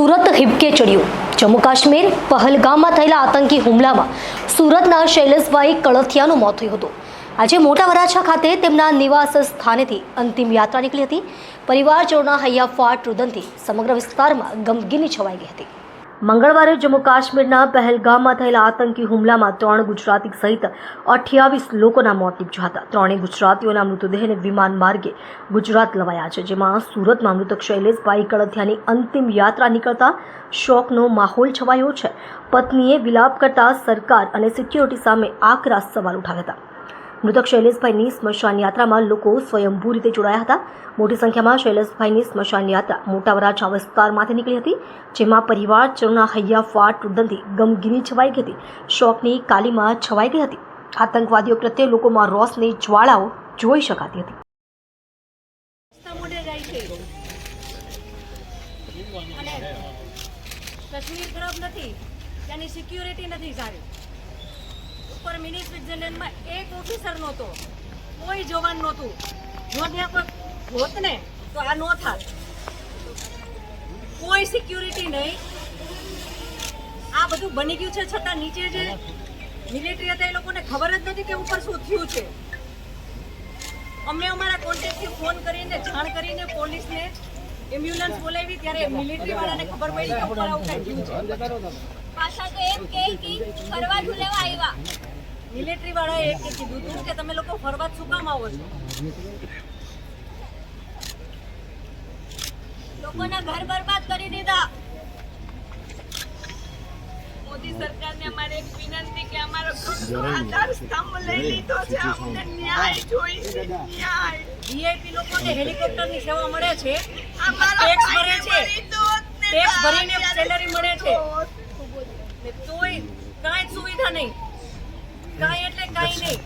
સુરત હિબકે ચડ્યું. જમ્મુ કાશ્મીર, પહલગામમાં થયેલા આતંકી હુમલામાં સુરતના શૈલેષભાઈ કળથિયાનું મોત થયું હતું. આજે મોટા વરાછા ખાતે તેમના નિવાસ સ્થાનેથી અંતિમ યાત્રા નીકળી હતી. પરિવારજનોના હૈયાફાટ રુદનથી સમગ્ર વિસ્તારમાં ગમગીની છવાઈ ગઈ હતી. મંગળવારે જમ્મુ કાશ્મીરના પહેલગામમાં થયેલા આતંકી હુમલામાં ત્રણ ગુજરાતી સહિત અઠ્યાવીસ લોકોના મોત નીપજ્યા હતા. ત્રણેય ગુજરાતીઓના મૃતદેહને વિમાન માર્ગે ગુજરાત લવાયા છે, જેમાં સુરતમાં મૃતક શૈલેષભાઈ કળથિયાની અંતિમ યાત્રા નીકળતા શોકનો માહોલ છવાયો છે. પત્નીએ વિલાપ કરતા સરકાર અને સિક્યોરિટી સામે આકરા સવાલ ઉઠાવ્યા હતા. મૃતક શૈલેષભાઈની સ્મશાન યાત્રામાં લોકો સ્વયંભૂ રીતે જોડાયા હતા. મોટી સંખ્યામાં શૈલેષભાઈની સ્મશાન યાત્રા મોટા વરાછા વિસ્તારમાંથી નીકળી હતી, જેમાં પરિવારજનોના હૈયા ફાટ રુદનથી ગમગીની છવાઈ ગઈ હતી, શોકની કાલીમાં છવાઈ ગઈ હતી. આતંકવાદીઓ પ્રત્યે લોકોમાં રોષની જ્વાળાઓ જોઈ શકાતી હતી. સિક્યુરિટી નથી સારી. ઉપર મિની સ્વિટરલેન્ડમાં એક ઓફિસર નહોતો. કોઈ જવાન નહોતું. જો ત્યાં કોઈ હોત ને તો આ ન થાત. કોઈ સિક્યુરિટી નહીં. આ બધું બની ગયું છે છતાં નીચે જે મિલિટરી હતા એ લોકોને ખબર જ નથી કે ઉપર શું થયું છે. અમે અમારા કોન્ટેક્ટથી ફોન કરીને, જાણ કરીને પોલીસને એમ્બ્યુલન્સ બોલાવી, ત્યારે મિલિટરી વાળાને ખબર પડી કે ઉપર આવું કંઈ થયું છે. પાછા તો એમ કહે કે ફરવા ઝુલેવા આવ્યા મિલિટરી વાળાએ એક કીધું હતું કે તમે લોકો ફરવા જ શું કામ આવો છો? લોકોના ઘર બરબાદ કરી દીધા. મોદી સરકારને અમારે એક વિનંતી કે અમારો આધાર સ્તંભ લઈ લીધો છે. અમને ન્યાય વીઆઈપી લોકોને હેલિકોપ્ટરની સેવા મળે છે. ટેક્સ ભરે છે. ટેક્સ ભરીને સેલરી મળે છે. ને કાંઈ સુવિધા નહીં. કાંઈ એટલે કાંઈ નહીં.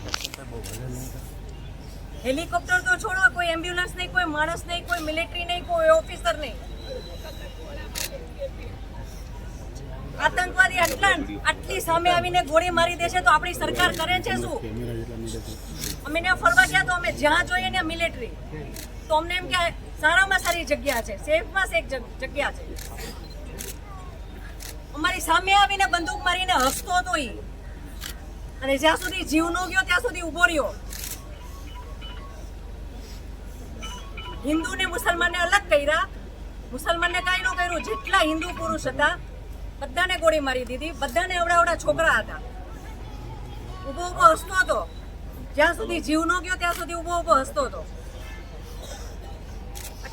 હેલિકોપ્ટર તો છોડો, કોઈ એમ્બ્યુલન્સ નહીં, કોઈ માણસ નહીં, કોઈ મિલિટરી નહીં, કોઈ ઓફિસર નહીં. આતંકવાદી આટલા આટલી સામે આવીને ગોળી મારી દેશે તો આપણી સરકાર કરે છે શું? અમે ત્યાં ફરવા ગયા તો અમે જ્યાં જોઈએ ત્યાં મિલિટરી તો અમને એમ કે સારામાં સારી જગ્યા છે. સેફમાં સેફ જગ્યા છે. અમારી સામે આવીને બંદૂક મારીને હસતો હતો ઈ. અને જ્યાં સુધી જીવ નો ગયો, ત્યાં સુધી ઊભો રહ્યો. હિન્દુ ને મુસલમાનને અલગ કર્યા. મુસલમાનને કાંઈ ન કર્યું, જેટલા હિન્દુ પુરુષ હતા, બધાને ગોળી મારી દીધી. બધાને અવડા છોકરા હતા. ઊભો ઊભો હસતો હતો. જ્યાં સુધી જીવ નો ગયો, ત્યાં સુધી ઊભો ઊભો હસતો હતો.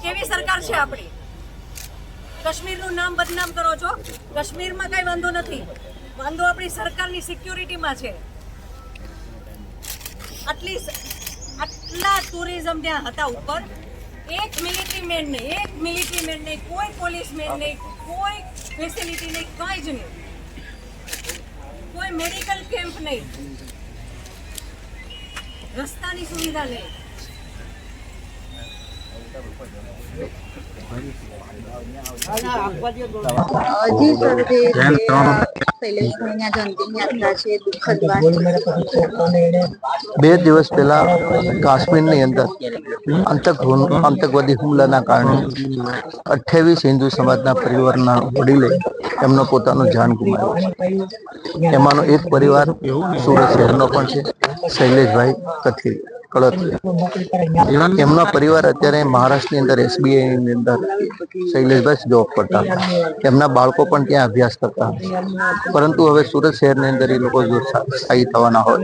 કેવી સરકાર છે આપણી? કાશ્મીરનું નામ બદનામ કરો છો? કાશ્મીરમાં કઈ વાંધો નથી. વાંધો આપણી સરકારની સિક્યોરિટીમાં છે. આટલી આટલા ટુરિઝમ ત્યાં હતા ઉપર. એક મિલિટરી મેન નહીં, એક મિલિટરી મેન નહીં, કોઈ પોલીસ મેન નહીં, કોઈ ફેસિલિટી નહીં, કાંઈ જ નહીં. કોઈ મેડિકલ કેમ્પ નહીં. રસ્તાની સુવિધા નહીં. બે દિવસ પહેલા કાશ્મીરની અંદર આતંક આતંકવાદી હુમલાના કારણે અઠ્યાવીસ હિન્દુ સમાજના પરિવારના વડીલે એમનો પોતાનો જાન ગુમાવ્યો એમાંનો એક પરિવાર સુરત શહેરનો પણ છે, શૈલેષભાઈ કથિર. કળથિયા એમનો પરિવાર અત્યારે મહારાષ્ટ્રની અંદર એસબીઆઈ ની અંદર શૈલેષભાઈ જોબ કરતા હતા. એમના બાળકો પણ ત્યાં અભ્યાસ કરતા હતા. પરંતુ હવે સુરત શહેરની અંદર એ લોકો જો સ્થાયી થવાના હોય,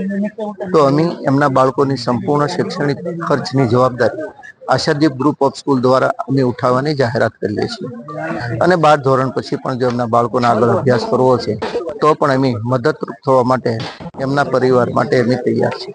તો અમે એમના બાળકોની સંપૂર્ણ શૈક્ષણિક ખર્ચની જવાબદારી આશાદીપ ગ્રુપ ઓફ સ્કૂલ દ્વારા અમે ઉઠાવવાની જાહેરાત કરીએ છીએ. અને બાર ધોરણ પછી પણ જો એમના બાળકોને આગળ અભ્યાસ કરવો છે, તો પણ અમે મદદરૂપ થવા માટે એમના પરિવાર માટે અમે તૈયાર છીએ.